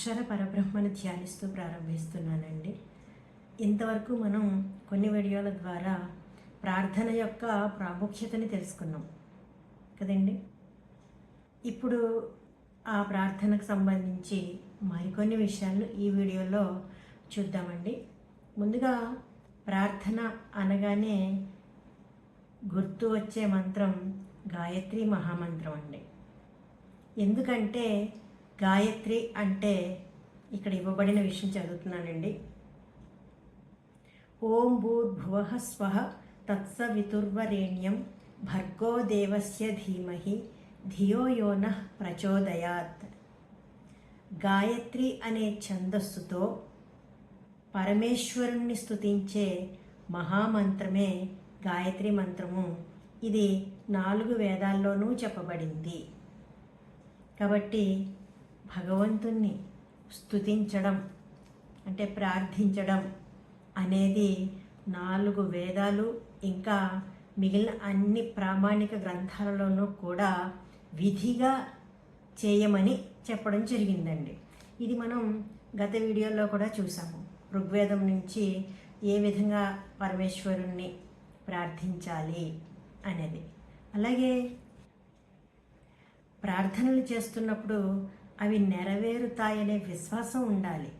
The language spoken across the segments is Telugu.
అక్షర పరబ్రహ్మను ధ్యానిస్తూ ప్రారంభిస్తున్నానండి. ఇంతవరకు మనం కొన్ని వీడియోల ద్వారా ప్రార్థన యొక్క ప్రాముఖ్యతని తెలుసుకున్నాం. కదండి? ఇప్పుడు ఆ ప్రార్థనకు సంబంధించి మరికొన్ని విషయాలను ఈ వీడియోలో చూద్దామండి. ముందుగా ప్రార్థన అనగానే గుర్తు వచ్చే మంత్రం గాయత్రి మహామంత్రం అండి. ఎందుకంటే గాయత్రి అంటే ఇక్కడ ఇవ్వబడిన విషయం చదువుతున్నానండి. ఓం భూర్భువ స్వ తత్సవితుర్వరేణ్యం భర్గో దేవస్య ధీమహి ధియో యోన ప్రచోదయాత్. గాయత్రి అనే ఛందస్సుతో పరమేశ్వరుణ్ణి స్తుతించే మహామంత్రమే గాయత్రి మంత్రము. ఇది నాలుగు వేదాల్లోనూ చెప్పబడింది. కాబట్టి భగవంతుణ్ణి స్తుతించడం అంటే ప్రార్థించడం అనేది నాలుగు వేదాలు ఇంకా మిగిలిన అన్ని ప్రామాణిక గ్రంథాలలోనూ కూడా విధిగా చేయమని చెప్పడం జరిగిందండి. ఇది మనం గత వీడియోలో కూడా చూసాము. ఋగ్వేదం నుంచి ఏ విధంగా పరమేశ్వరుణ్ణి ప్రార్థించాలి అనేది. అలాగే ప్రార్థనలు చేస్తున్నప్పుడు అవి నెరవేరుతాయనే విశ్వాసం ఉండాలి.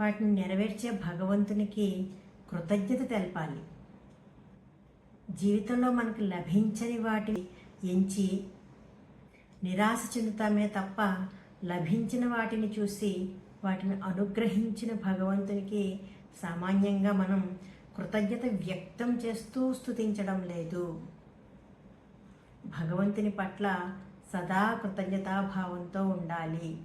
వాటిని నెరవేర్చే భగవంతునికి కృతజ్ఞత తెలపాలి. జీవితంలో మనకు లభించని వాటిని ఎంచి నిరాశ చెందుతామే తప్ప లభించిన వాటిని చూసి వాటిని అనుగ్రహించిన భగవంతునికి సామాన్యంగా మనం కృతజ్ఞత వ్యక్తం చేస్తూ స్థుతించడం లేదు. భగవంతుని పట్ల సదా కృతజ్ఞతాభావంతో ఉండాలి.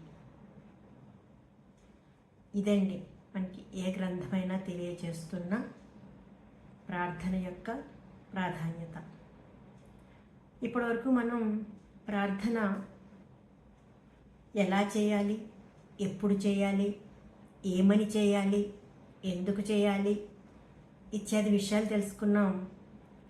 ఇదండి మనకి ఏ గ్రంథమైనా తెలియజేస్తున్న ప్రార్థన యొక్క ప్రాధాన్యత. ఇప్పటివరకు మనం ప్రార్థన ఎలా చేయాలి? ఎప్పుడు చేయాలి? ఏమని చేయాలి? ఎందుకు చేయాలి? ఇత్యాది విషయాలు తెలుసుకున్నాం.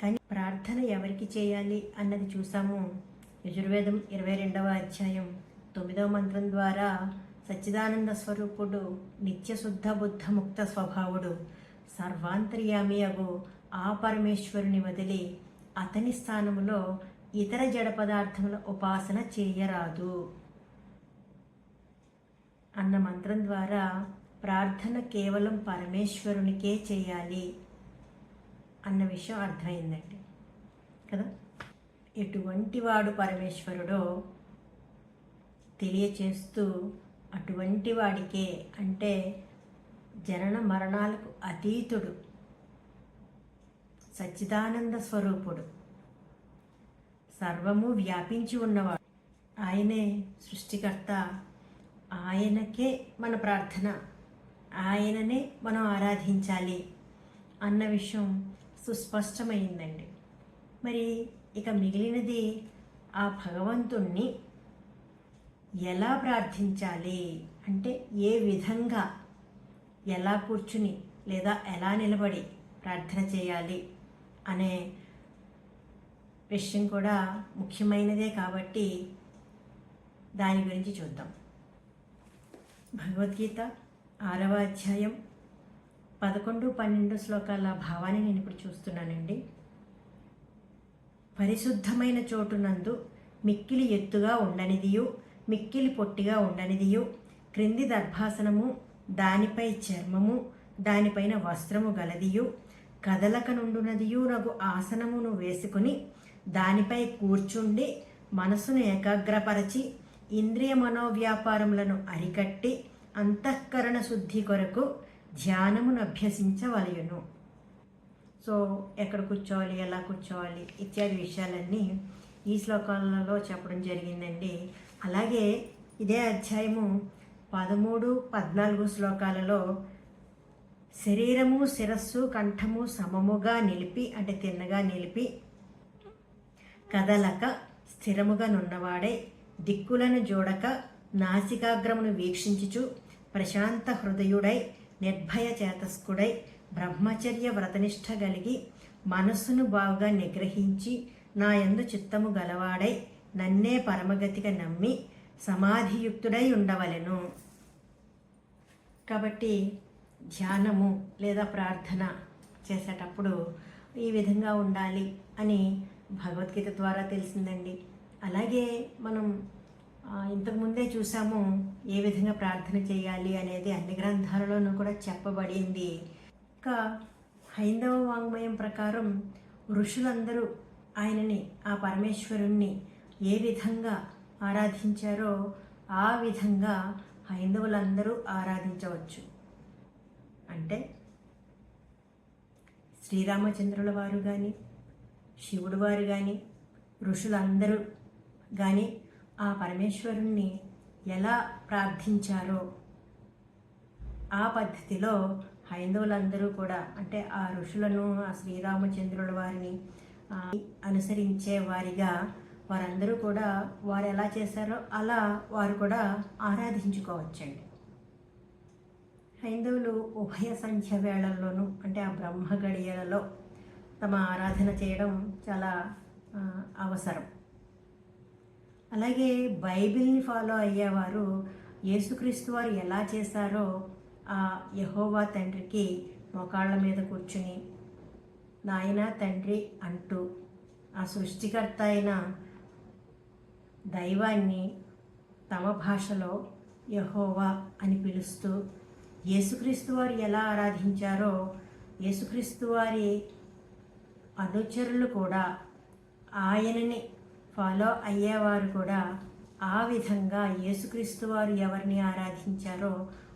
కానీ ప్రార్థన ఎవరికి చేయాలి అన్నది చూసాము. యజుర్వేదం ఇరవై రెండవ అధ్యాయం. తొమ్మిదవ మంత్రం ద్వారా సచ్చిదానంద స్వరూపుడు నిత్యశుద్ధ బుద్ధ ముక్త స్వభావుడు సర్వాంతర్యామి అగు ఆ పరమేశ్వరుని వదిలి అతని స్థానములో ఇతర జడ పదార్థముల ఉపాసన చేయరాదు. అన్న మంత్రం ద్వారా ప్రార్థన కేవలం పరమేశ్వరునికే చేయాలి అన్న విషయం అర్థమైందండి. కదా? ఎటువంటి వాడు పరమేశ్వరుడో తెలియచేస్తూ అటువంటి వాడికే అంటే జనన మరణాలకు అతీతుడు. సచ్చిదానంద స్వరూపుడు. సర్వము వ్యాపించి ఉన్నవాడు. ఆయనే సృష్టికర్త. ఆయనకే మన ప్రార్థన. ఆయననే మనం ఆరాధించాలి అన్న విషయం సుస్పష్టమైందండి. మరి ఇక మిగిలినది ఆ భగవంతుణ్ణి ఎలా ప్రార్థించాలి? అంటే ఏ విధంగా ఎలా కూర్చుని లేదా ఎలా నిలబడి ప్రార్థన చేయాలి అనే విషయం కూడా ముఖ్యమైనదే కాబట్టి దాని గురించి చూద్దాం. భగవద్గీత ఆరవ అధ్యాయం పదకొండు పన్నెండు శ్లోకాల భావాన్ని నేను ఇప్పుడు చూస్తున్నానండి. పరిశుద్ధమైన చోటునందు మిక్కిలి ఎత్తుగా ఉండనిదియు మిక్కిలి పొట్టిగా ఉండనిదియు. క్రింది దర్భాసనము దానిపై చర్మము దానిపైన వస్త్రము గలదియు. కదలక నుండునదియు నగు ఆసనమును వేసుకుని దానిపై కూర్చుండి మనసును ఏకాగ్రపరచి ఇంద్రియ మనోవ్యాపారములను అరికట్టి అంతఃకరణ శుద్ధి కొరకు ధ్యానమును అభ్యసించవలయును సో ఎక్కడ కూర్చోవాలి ఎలా కూర్చోవాలి ఇత్యాది విషయాలన్నీ ఈ శ్లోకాలలో చెప్పడం జరిగిందండి. అలాగే ఇదే అధ్యాయము పదమూడు పద్నాలుగు శ్లోకాలలో శరీరము శిరస్సు కంఠము సమముగా నిలిపి అంటే తిన్నగా నిలిపి కదలక స్థిరముగా నున్నవాడై దిక్కులను చూడక నాసికాగ్రమును వీక్షించుచు ప్రశాంత హృదయుడై నిర్భయ చేతస్కుడై బ్రహ్మచర్య వ్రతనిష్ట కలిగి మనస్సును బాగా నిగ్రహించి నా యందు చిత్తము గలవాడై నన్నే పరమగతిగా నమ్మి సమాధియుక్తుడై ఉండవలెను. కాబట్టి ధ్యానము లేదా ప్రార్థన చేసేటప్పుడు ఈ విధంగా ఉండాలి అని భగవద్గీత ద్వారా తెలిసిందండి. అలాగే మనం ఇంతకుముందే చూసాము ఏ విధంగా ప్రార్థన చేయాలి అనేది అన్ని గ్రంథాలలోనూ కూడా చెప్పబడింది. ఇంకా హైందవ వాంగ్మయం ప్రకారం ఋషులందరూ ఆయనని ఆ పరమేశ్వరుణ్ణి ఏ విధంగా ఆరాధించారో ఆ విధంగా హైందవులందరూ ఆరాధించవచ్చు. అంటే శ్రీరామచంద్రుల వారు కానీ శివుడు వారు కానీ ఋషులందరూ కానీ ఆ పరమేశ్వరుణ్ణి ఎలా ప్రార్థించారో ఆ పద్ధతిలో హైందవులందరూ కూడా అంటే ఆ ఋషులను ఆ శ్రీరామచంద్రుల వారిని అనుసరించే వారిగా వారందరూ కూడా వారు ఎలా చేశారో అలా వారు కూడా ఆరాధించుకోవచ్చండి. హైందవులు ఉభయ సంఖ్య వేళల్లోనూ అంటే ఆ బ్రహ్మ గడియలలో తమ ఆరాధన చేయడం చాలా అవసరం. అలాగే బైబిల్ని ఫాలో అయ్యేవారు యేసుక్రీస్తు వారు ఎలా చేశారో ఆ యహోవా తండ్రికి మోకాళ్ళ మీద కూర్చుని నాయన తండ్రి అంటూ ఆ సృష్టికర్త అయిన దైవాన్ని తమ భాషలో యహోవా అని పిలుస్తూ యేసుక్రీస్తు వారు ఎలా ఆరాధించారో యేసుక్రీస్తు వారి అనుచరులు కూడా ఆయనని ఫాలో అయ్యేవారు కూడా ఆ విధంగా యేసుక్రీస్తు వారు ఎవరిని ఆరాధించారో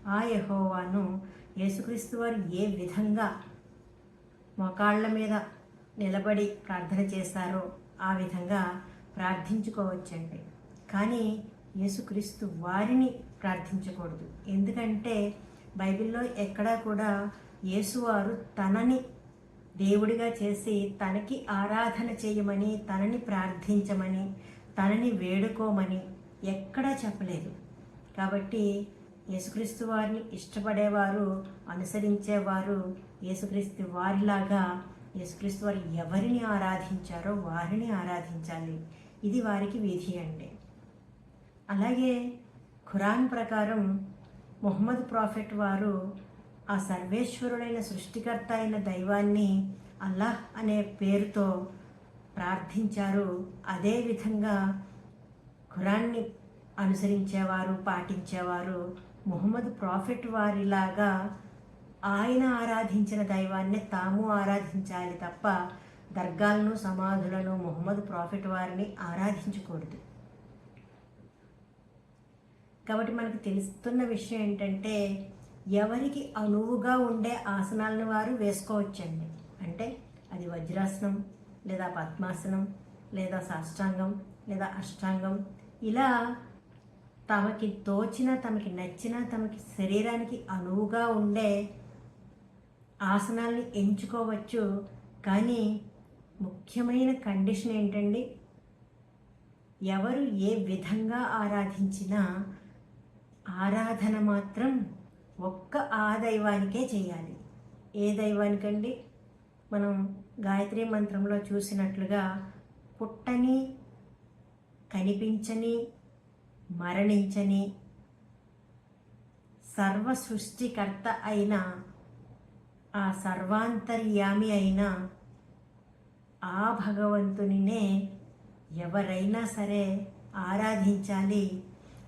ఆ యహోవాను యేసుక్రీస్తు వారు ఏ విధంగా మోకాళ్ళ మీద నిలబడి ప్రార్థన చేశారో ఆ విధంగా ప్రార్థించుకోవచ్చండి. కానీ యేసుక్రీస్తు వారిని ప్రార్థించకూడదు. ఎందుకంటే బైబిల్లో ఎక్కడా కూడా యేసువారు తనని దేవుడిగా చేసి తనకి ఆరాధన చేయమని తనని ప్రార్థించమని తనని వేడుకోమని ఎక్కడా చెప్పలేదు. కాబట్టి యేసుక్రీస్తు వారిని ఇష్టపడేవారు అనుసరించేవారు యేసుక్రీస్తు వారిలాగా యేసుక్రీస్తు వారు ఎవరిని ఆరాధించారో వారిని ఆరాధించాలి. ఇది వారికి విధి అండి. అలాగే ఖురాన్ ప్రకారం ముహమ్మద్ ప్రాఫెట్ వారు ఆ సర్వేశ్వరుడైన సృష్టికర్త అయిన దైవాన్ని అల్లాహ్ అనే పేరుతో ప్రార్థించారు. అదేవిధంగా ఖురాన్ని అనుసరించేవారు పాటించేవారు. ముహమ్మద్ ప్రాఫిట్ వారిలాగా ఆయన ఆరాధించిన దైవాన్ని తాము ఆరాధించాలి తప్ప దర్గాలను సమాధులను ముహమ్మద్ ప్రాఫిట్ వారిని ఆరాధించకూడదు. కాబట్టి మనకు తెలుస్తున్న విషయం ఏంటంటే ఎవరికి అనువుగా ఉండే ఆసనాలను వారు వేసుకోవచ్చండి. అంటే అది వజ్రాసనం లేదా పద్మాసనం లేదా సాష్టాంగం లేదా అష్టాంగం ఇలా తమకి తోచిన తమకి నచ్చిన తమకి శరీరానికి అనువుగా ఉండే ఆసనాల్ని ఎంచుకోవచ్చు. కానీ ముఖ్యమైన కండిషన్ ఏంటండి? ఎవరు ఏ విధంగా ఆరాధించినా ఆరాధన మాత్రం ఒక్క ఆ దైవానికే చేయాలి. ఏ దైవానికండి? మనం గాయత్రి మంత్రంలో చూసినట్లుగా పుట్టని కనిపించని మరణించని సర్వ సృష్టికర్త అయిన ఆ సర్వాంతర్యామి అయిన ఆ భగవంతునినే ఎవరైనా సరే ఆరాధించాలి.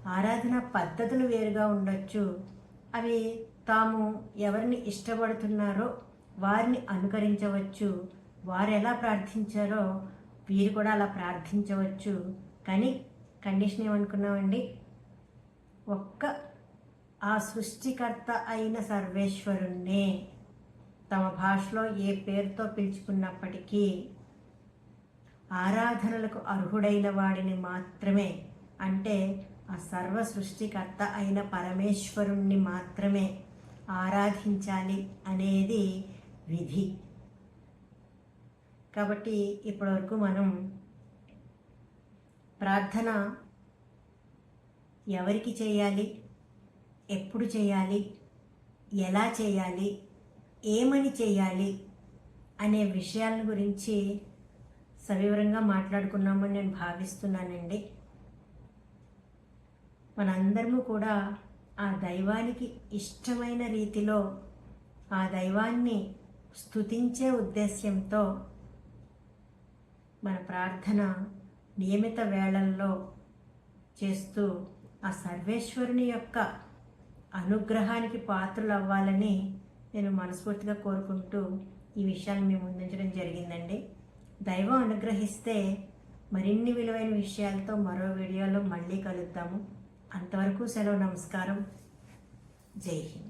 ఆరాధన పద్ధతులు వేరుగా ఉండొచ్చు. అవి తాము ఎవరిని ఇష్టపడుతున్నారో వారిని అనుకరించవచ్చు. వారు ఎలా ప్రార్థించారో వీరు కూడా అలా ప్రార్థించవచ్చు. కానీ కండిషన్ ఏమనుకున్నామండి? ఒక్క ఆ సృష్టికర్త అయిన సర్వేశ్వరుణ్ణే తమ భాషలో ఏ పేరుతో పిలుచుకున్నప్పటికీ ఆరాధనలకు అర్హుడైన వాడిని మాత్రమే అంటే ఆ సర్వ సృష్టికర్త అయిన పరమేశ్వరుణ్ణి మాత్రమే ఆరాధించాలి అనేది విధి. కాబట్టి ఇప్పటివరకు మనం ప్రార్థన ఎవరికి చేయాలి? ఎప్పుడు చేయాలి? ఎలా చేయాలి? ఏమని చేయాలి? అనే విషయాల గురించి సవివరంగా మాట్లాడుకున్నామని నేను భావిస్తున్నానండి. మనందరము కూడా ఆ దైవానికి ఇష్టమైన రీతిలో ఆ దైవాన్ని స్తుతించే ఉద్దేశ్యంతో మన ప్రార్థన నియమిత వేళల్లో చేస్తూ ఆ సర్వేశ్వరుని యొక్క అనుగ్రహానికి పాత్రలు అవ్వాలని నేను మనస్ఫూర్తిగా కోరుకుంటూ ఈ విషయాన్ని మేము ముందుంచడం జరిగిందండి. దైవం అనుగ్రహిస్తే మరిన్ని విలువైన విషయాలతో మరో వీడియోలో మళ్ళీ కలుద్దాము. అంతవరకు సెలవు నమస్కారం. జై హింద్.